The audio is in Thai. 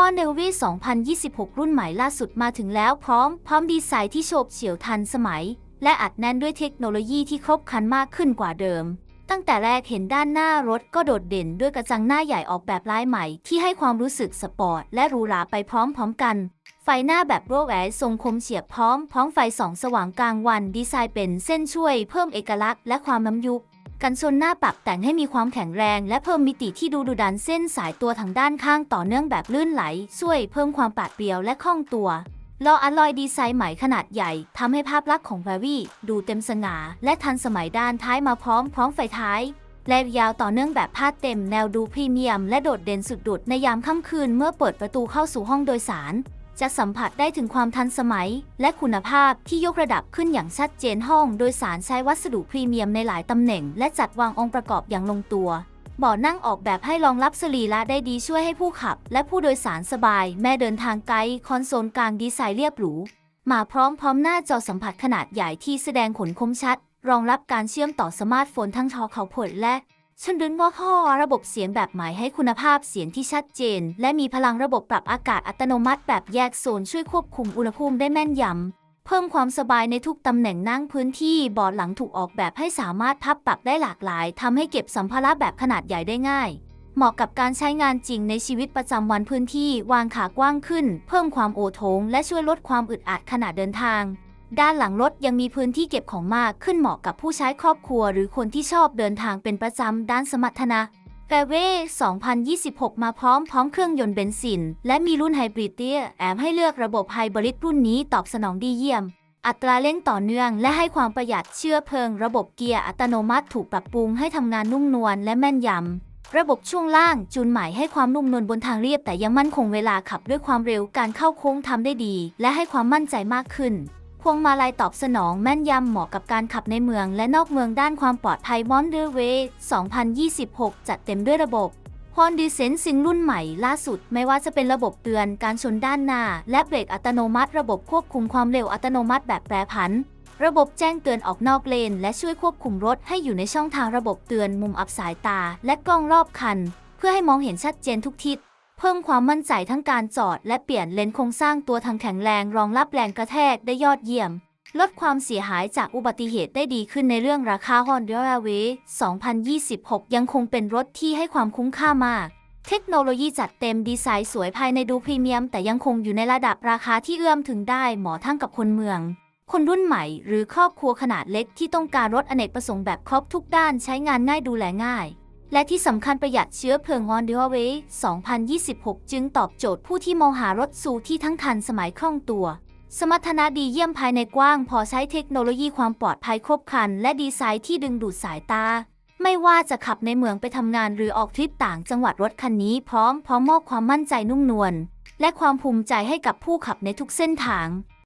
Honda w 2026 รุ่นใหม่ล่าสุดมาถึงแล้วพร้อม พร้อมดีไซน์ที่โฉบเฉี่ยวทันสมัย และอัดแน่นด้วยเทคโนโลยีที่ครบครันมากขึ้นกว่าเดิม ตั้งแต่แรกเห็นด้านหน้ารถก็โดดเด่นด้วยกระจังหน้าใหญ่ออกแบบลายใหม่ ที่ให้ความรู้สึกสปอร์ตและหรูหราไปพร้อมๆกัน ไฟหน้าแบบโรแหวทรงคมเฉียบพร้อม พร้อมไฟสองสว่างกลางวันดีไซน์เป็นเส้นช่วยเพิ่มเอกลักษณ์และความน้ำยุบ กันชนหน้าปรับแต่งให้มีความแข็งแรง และเพิ่มมิติที่ดูดุดันเส้นสายตัวทางด้านข้างต่อเนื่องแบบลื่นไหลช่วยเพิ่มความปาดเปรียวและคล่องตัวล้ออะลอยดีไซน์ใหม่ขนาดใหญ่ทำให้ภาพลักษณ์ของ v ว r y ดูเต็มสง่าและทันสมัยด้านท้ายมาพร้อมพร้อมไฟท้ายและยาวต่อเนื่องแบบพาดเต็มแนวดูพรีเมียม และโดดเด่นสุดๆในยามค่ำคืนเมื่อเปิดประตูเข้าสู่ห้องโดยสาร จะสัมผัสได้ถึงความทันสมัย และคุณภาพที่ยกระดับขึ้นอย่างชัดเจนห้องโดยสารใช้วัสดุพรีเมียมในหลายตำแหน่ง และจัดวางองค์ประกอบอย่างลงตัวเบาะนั่งออกแบบให้รองรับสรีระได้ดีช่วยให้ผู้ขับ และผู้โดยสารสบาย แม้เดินทางไกลคอนโซลกลางดีไซน์เรียบหรู มาพร้อมพร้อมหน้าจอสัมผัสขนาดใหญ่ที่แสดงผลคมชัด รองรับการเชื่อมต่อสมาร์ทโฟนทั้งทอเขาผลและ ฉันดึงว่าข้อระบบเสียงแบบใหม่ให้คุณภาพเสียงที่ชัดเจน และมีพลังระบบปรับอากาศอัตโนมัติแบบแยกโซนช่วยควบคุมอุณหภูมิได้แม่นยำ เพิ่มความสบายในทุกตำแหน่งนั่งพื้นที่เบาะหลังถูกออกแบบให้สามารถพับปรับได้หลากหลายทำให้เก็บสัมภาระแบบขนาดใหญ่ได้ง่าย เหมาะกับการใช้งานจริงในชีวิตประจำวันพื้นที่วางขากว้างขึ้น เพิ่มความโอโถงและช่วยลดความอึดอัดขณะเดินทาง ด้านหลังรถยังมีพื้นที่เก็บของมากขึ้นเหมาะกับผู้ใช้ครอบครัว หรือคนที่ชอบเดินทางเป็นประจำด้านสมรรถนะแฟเว่2026 มาพร้อมพร้อมเครื่องยนต์เบนซิน และมีรุ่นไฮบริดเตียแอมให้เลือกระบบไฮบริดรุ่นนี้ตอบสนองดีเยี่ยม อัตราเร่งต่อเนื่อง และให้ความประหยัดเชื้อเพลิง ระบบเกียร์อัตโนมัติถูกปรับปรุงให้ทำงานนุ่มนวลและแม่นยำ ระบบช่วงล่างจูนหม่ให้ความนุ่มนวลบนทางเรียบแต่ยังมั่นคงเวลาขับด้วยความเร็วการเข้าโค้งทำได้ดี และให้ความมั่นใจมากขึ้น พวงมาลัยตอบสนองแม่นยำเหมาะกับการขับในเมืองและนอกเมืองด้านความปลอดภัยมอนเดอร์เวย์2026 จัดเต็มด้วยระบบฮอนดีเซนซิงรุ่นใหม่ล่าสุด ไม่ว่าจะเป็นระบบเตือนการชนด้านหน้า และเบรกอัตโนมัติ ระบบควบคุมความเร็วอัตโนมัติแบบแปรผัน ระบบแจ้งเตือนออกนอกเลน และช่วยควบคุมรถให้อยู่ในช่องทางระบบเตือนมุมอับสายตา และกล้องรอบคัน เพื่อให้มองเห็นชัดเจนทุกทิศ เพิ่มความมั่นใจทั้งการจอด และเปลี่ยนเลนโครงสร้างตัวทางแข็งแรงรองรับแรงกระแทกได้ยอดเยี่ยม ลดความเสียหายจากอุบัติเหตุได้ดีขึ้นในเรื่องราคา Honda w a y 2026 ยังคงเป็นรถที่ให้ความคุ้มค่ามาก เทคโนโลยีจัดเต็มดีไซน์สวยภายในดูพรีเมียม แต่ยังคงอยู่ในระดับราคาที่เอื้อมถึงได้เหมาะทั้งกับคนเมือง คนรุ่นใหม่ หรือครอบครัวขนาดเล็กที่ต้องการรถอเนกประสงค์แบบครอบทุกด้านใช้งานง่ายดูแลง่าย และที่สำคัญประหยัดเชื้อเพลิง Honda w a y 2026 จึงตอบโจทย์ผู้ที่มองหารถสูที่ทั้งทันสมัยคล่องตัว สมรรถนะดีเยี่ยมภายในกว้าง พอใช้เทคโนโลยีความปลอดภัยครบครัน และดีไซน์ที่ดึงดูดสายตา ไม่ว่าจะขับในเมืองไปทำงานหรือออกทริปต่างจังหวัดรถคันนี้พร้อมพร้อมมอบความมั่นใจนุ่มนวลและความภูมิใจให้กับผู้ขับในทุกเส้นทาง